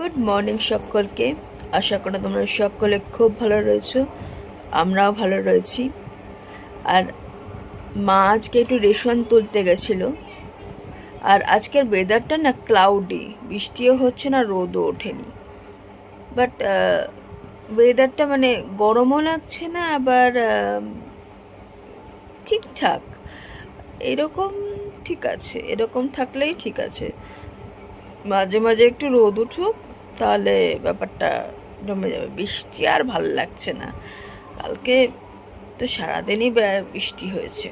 Good morning সকলকে। আশা করি তোমরা সকলে খুব ভালো রয়েছো। আমরাও ভালো রয়েছি। আর মা আজকে একটু রেশন তুলতে গেছিল। আর আজকের ওয়েদারটা না ক্লাউডি বৃষ্টিও হচ্ছে না, রোদও ওঠেনি। বাট ওয়েদারটা মানে গরমও লাগছে না, আবার ঠিকঠাক। এরকম ঠিক আছে, এরকম থাকলেই ঠিক আছে। মাঝে মাঝে একটু রোদ উঠুক তাহলে ব্যাপারটা জমে যাবে। বৃষ্টি আর ভালো লাগছে না। কালকে তো সারাদিনই বৃষ্টি হয়েছে।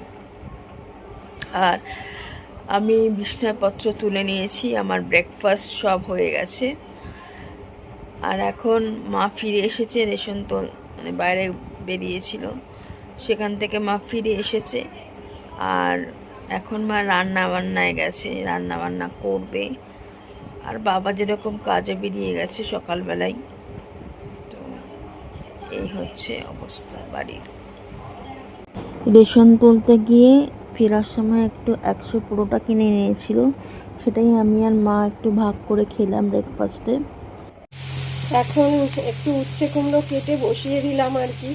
আর আমি বিছনাপত্র তুলে নিয়েছি, আমার ব্রেকফাস্ট সব হয়ে গেছে। আর এখন মা ফিরে এসেছে, রেশন তো মানে বাইরে বেরিয়েছিল। সেখান থেকে মা ফিরে এসেছে। আর এখন মা রান্না বান্নায় গেছে রান্না বান্না করবে। আর বাবা যেরকম কাজে বেরিয়ে গেছে সকালবেলায় তো এই হচ্ছে অবস্থা বাড়ির। রেশন তুলতে গিয়ে ফেরার সময় একটু একশো পুরোটা কিনে নিয়েছিল সেটাই আমি আর মা একটু ভাগ করে খেলাম ব্রেকফাস্টে এখন একটু উচ্ছে কুমড়ো কেটে বসিয়ে দিলাম আর কি।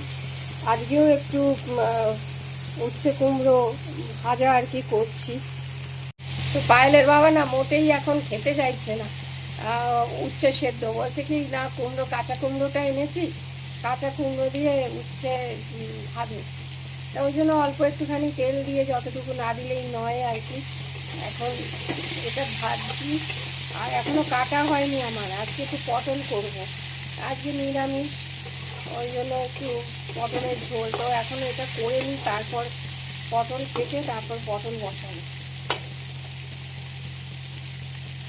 আজকেও একটু উচ্ছে কুমড়ো ভাজা আর কি করছি। তো পায়েলের বাবা না মোটেই এখন খেতে চাইছে না। উচ্ছে সেদ্ধ। বলছে কি, না, কুমড়ো, কাঁচা কুমড়োটা এনেছি। কাঁচা কুমড়ো দিয়ে উচ্ছে ভাবে তা ওই জন্য অল্প একটুখানি তেল দিয়ে যতটুকু না দিলেই নয় আর কি। এখন এটা ভাজছি। আর এখনও কাটা হয়নি আমার। আজকে একটু পটল করব। আজকে নিরামিষ। ওই জন্য একটু পটলের ঝোল। তো এখন এটা করে নিই তারপর পটল কেটে তারপর পটল বসাবো।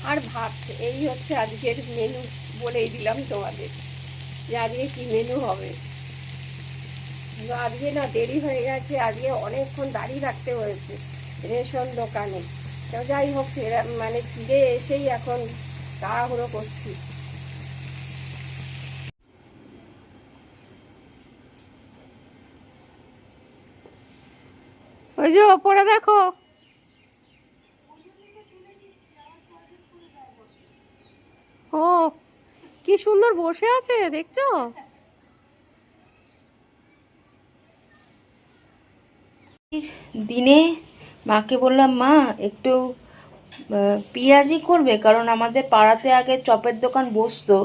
আর ভাত, এই হচ্ছে আজকের মেনু বলেই দিলাম তোমাদের যে আজকে কী মেনু হবে। আজকে না দেরি হয়ে গেছে, আজকে অনেকক্ষণ দাঁড়িয়ে রাখতে হয়েছে রেশন দোকানে। তো যাই হোক, ফেরা মানে ফিরে এসেই এখন তাড়াহুড়ো করছি। ওই যে ওপরে দেখো। কি সুন্দর বসে আছে, দেখছ? দিনে মাকে বললাম, মা, একটু পেঁয়াজি করবে, কারণ আমাদের পাড়াতে আগে চপের দোকান বসতো।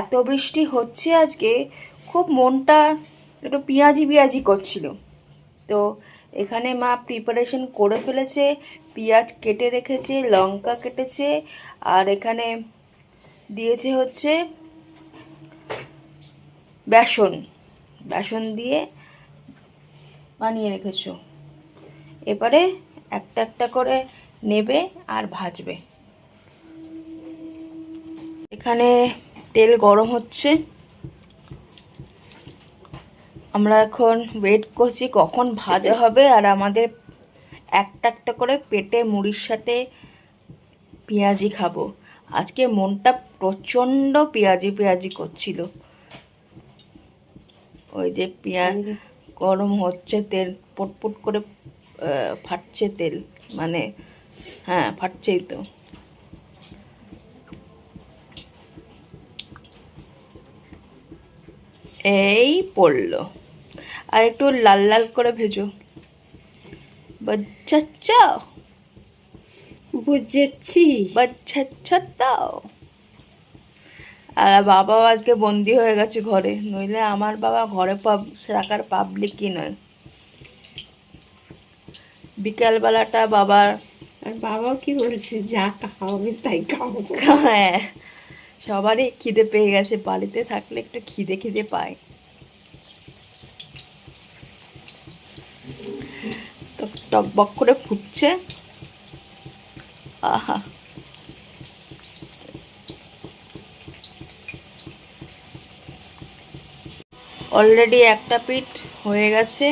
এত বৃষ্টি হচ্ছে আজকে, খুব মনটা একটু পেঁয়াজি পেঁয়াজি করছিল। তো এখানে মা প্রিপারেশন করে ফেলেছে, পেঁয়াজ কেটে রেখেছে, লঙ্কা কেটেছে, আর এখানে দিয়েছে হচ্ছে বেসন। বেসন দিয়ে বানিয়ে রেখেছো। এবারে একটা একটা করে নেবে আর ভাজবে। এখানে তেল গরম হচ্ছে। আমরা এখন ওয়েট করছি কখন ভাজা হবে আর আমাদের একটা একটা করে পেটে মুড়ির সাথে পেঁয়াজি খাব। আজকে মনটা প্রচণ্ড পেঁয়াজি পেঁয়াজি করছিল। ওই যে পেঁয়াজ গরম হচ্ছে তেল পুটপুট করে ফাটছে তেল মানে হ্যাঁ ফাটছেই তো। এই পড়ল। আর একটু লাল লাল করে ভেজো। বাচ্চা বুঝেছি। বাচ্চা দাও। আর বাবাও আজকে বন্দি হয়ে গেছে ঘরে। নইলে আমার বাবা ঘরে পাব রাখার পাবলিকই নয়। বিকালবেলাটা বাবার আর বাবাও কি বলেছে? যা খাওয়াবে তাই খাব। হ্যাঁ সবারই খিদে পেয়ে গেছে। বাড়িতে থাকলে একটু খিদে খিদে পায়। তো টকবক করে ফুটছে। আহা। অলরেডি একটা পিঠ হয়ে গেছে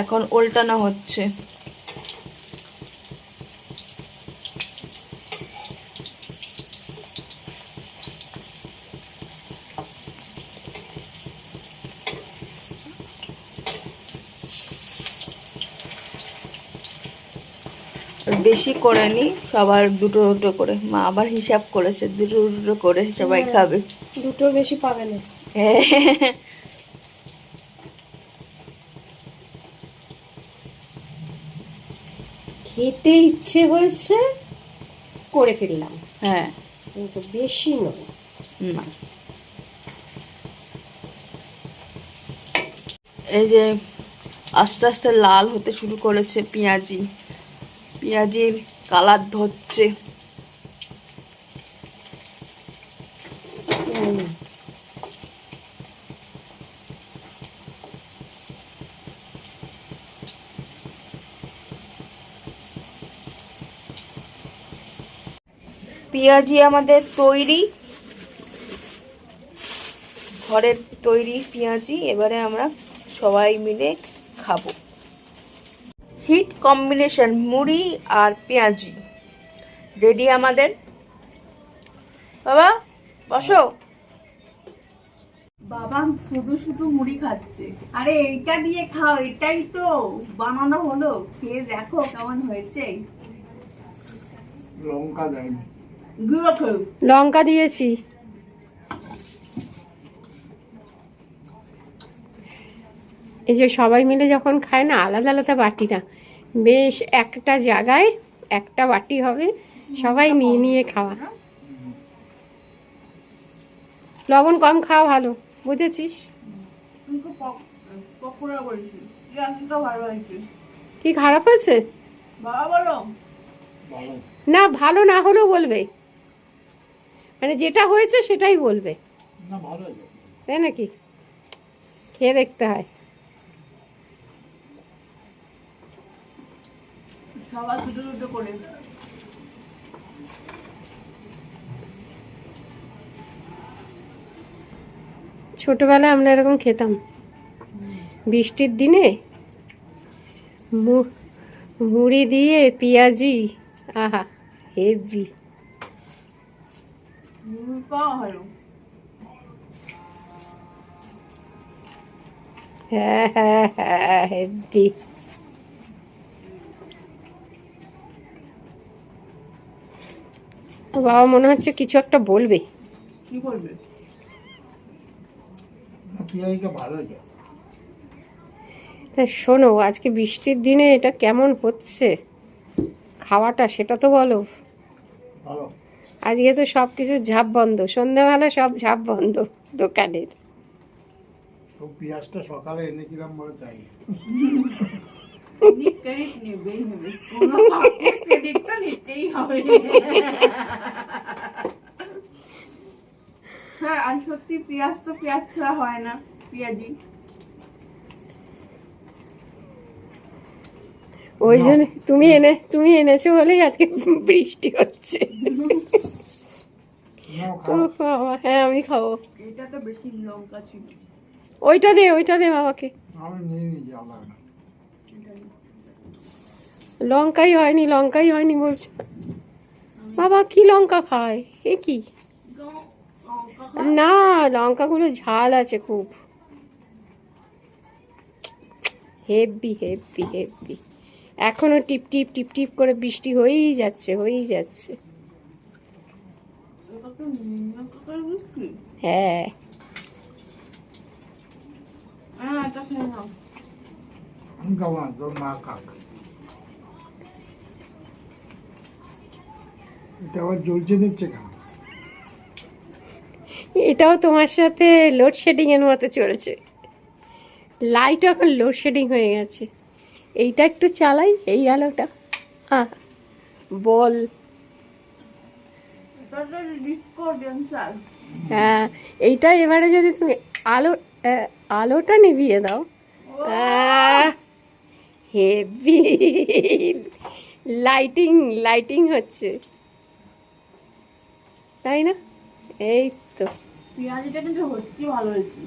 এখন উল্টানো হচ্ছে। বেশি করে নি সবার দুটো দুটো করে। মা আবার হিসাব করেছে দুটো দুটো করে সবাই খাবে। দুটো বেশি পাবে না। খেতে ইচ্ছে হয়েছে করে ফেললাম। হ্যাঁ। কিন্তু বেশি নয়। না এই যে আস্তে আস্তে লাল হতে শুরু করেছে পেঁয়াজি। পেঁয়াজির কালার ধরছে। পেঁয়াজি আমাদের তৈরি। ঘরের তৈরি পেঁয়াজি এবারে আমরা সবাই মিলে খাব। হিট কম্বিনেশন মুড়ি আর পেঁয়াজি। রেডি আমাদের? বাবা বসো। বাবা শুধু শুধু মুড়ি খাচ্ছে। আরে এইটা দিয়ে খাও এটাই তো। বানানো হলো। খেয়ে দেখো কেমন হয়েছে। লঙ্কা দেয়নি। লঙ্কা দিয়েছি। এই যে সবাই মিলে যখন খায় না আলাদা আলাদা বাটি না। বেশ একটা জায়গায় একটা বাটি হবে সবাই নিয়ে নিয়ে খাওয়া। লবণ কম খাওয়া ভালো বুঝেছিস? কি খারাপ আছে বাবা বলো। ভালো। না ভালো না হলেও বলবে। মানে যেটা হয়েছে সেটাই বলবে। না ভালো আছে তাই নাকি? খেয়ে দেখতে হয়। সবার দুটো দুটো করে ছোটবেলায় আমরা এরকম খেতাম। বৃষ্টির দিনে মু- মুড়ি দিয়ে পেঁয়াজি আহা হেভি। হ্যাঁ হ্যাঁ হ্যাঁ বাবা মনে হচ্ছে কিছু একটা বলবে। কি তা শোনো আজকে বৃষ্টির দিনে এটা কেমন হচ্ছে? খাওয়াটা সেটা তো বলো। ভালো। আজকে তো সব কিছু ঝাপ বন্ধ। সন্ধ্যাবেলা সব ঝাপ বন্ধ দোকানের। পেঁয়াজটা সকালে এনেছিলাম বলে তাই? হ্যাঁ আর সত্যি পেঁয়াজ তো পেঁয়াজ ছাড়া হয় না পেঁয়াজি। ওই জন্য তুমি এনে তুমি এনেছো বলেই আজকে বৃষ্টি হচ্ছে। তো বাবা, হ্যাঁ আমি খাব। এটা তো বেশি লঙ্কা ছিল। ওইটা দে ওইটা দে বাবাকে। লঙ্কাই হয়নি লঙ্কাই হয়নি বলছে। বাবা কি লঙ্কা খায়? এ কি? লঙ্কা না লঙ্কাগুলো ঝাল আছে খুব। হেভি হেভি হেভি এখনও টিপ টিপ টিপ টিপ করে বৃষ্টি হয়েই যাচ্ছে হয়েই যাচ্ছে। হ্যাঁ। এটাও তোমার সাথে লোডশেডিং এর মতো চলছে। লাইট এখন লোডশেডিং হয়ে গেছে। এইটা একটু চালাই এই আলোটা। আহ বল। হ্যাঁ এইটা এবারে যদি তুমি আলো আলোটা নিভিয়ে দাও। হেভি। লাইটিং লাইটিং হচ্ছে। তাই না? এই তো। পেঁয়াজিটা কিন্তু সত্যি ভালো হয়েছে।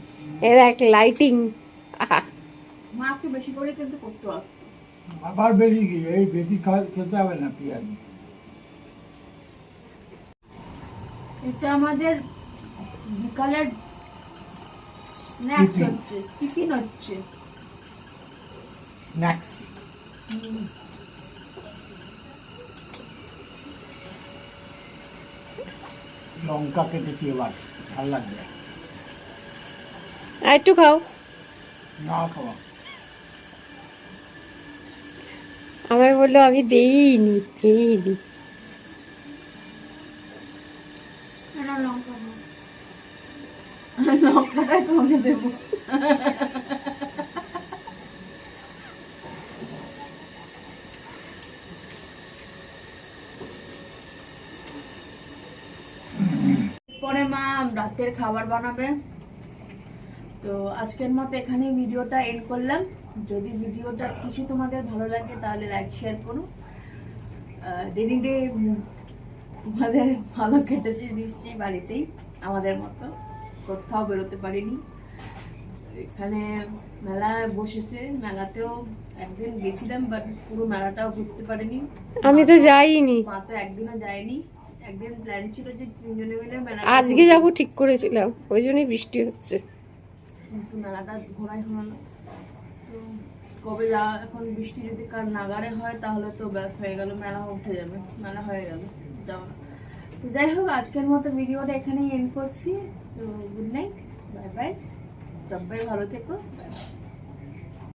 এর এক লাইটিং। আহা মা বেশি করে কিন্তু করতে আবার বেরিয়ে গিয়ে এই বেশি খেতে হবে না এটা আমাদের বিকালের স্ন্যাক্স হচ্ছে টিফিন হচ্ছে। স্ন্যাক্স লঙ্কা কেটেছি এবার ভালো লাগবে। একটু খাও। না খাওয়া। আমায় বলল, আমি দেইনি দেইনি। পরে মা রাতের খাবার বানাবে। তো আজকের মতো এখানে ভিডিওটা এন্ড করলাম। যদি ভিডিওটা কিছু তোমাদের ভালো লাগে তাহলে লাইক শেয়ার করো। ডেলি ডে তোমাদের ভালো কেটেছে নিশ্চয়ই বাড়িতেই আমাদের মতো। কোথাও বেরোতে পারিনি। এখানে মেলা বসেছে মেলাতেও একদিন গেছিলাম বাট পুরো মেলাটাও ঘুরতে পারিনি। আমি তো যাইনি। মা তো একদিনও যায়নি। একদিন প্ল্যান ছিল যে তিনজনে মিলে মেলা আজকে যাব ঠিক করেছিলাম ওই জন্যই বৃষ্টি হচ্ছে। কিন্তু মেলাটা ঘোরাই হলো না। কবে যা এখন বৃষ্টি যদি কার নাগারে হয়, তাহলে তো ব্যাস হয়ে গেল, মেলা উঠে যাবে, মেলা হয়ে গেল, যাওয়া তো যাই হোক, আজকের মতো ভিডিওটা এখানেই এন্ড করছি তো গুড নাইট বাই বাই সবাই ভালো থেকো Bye.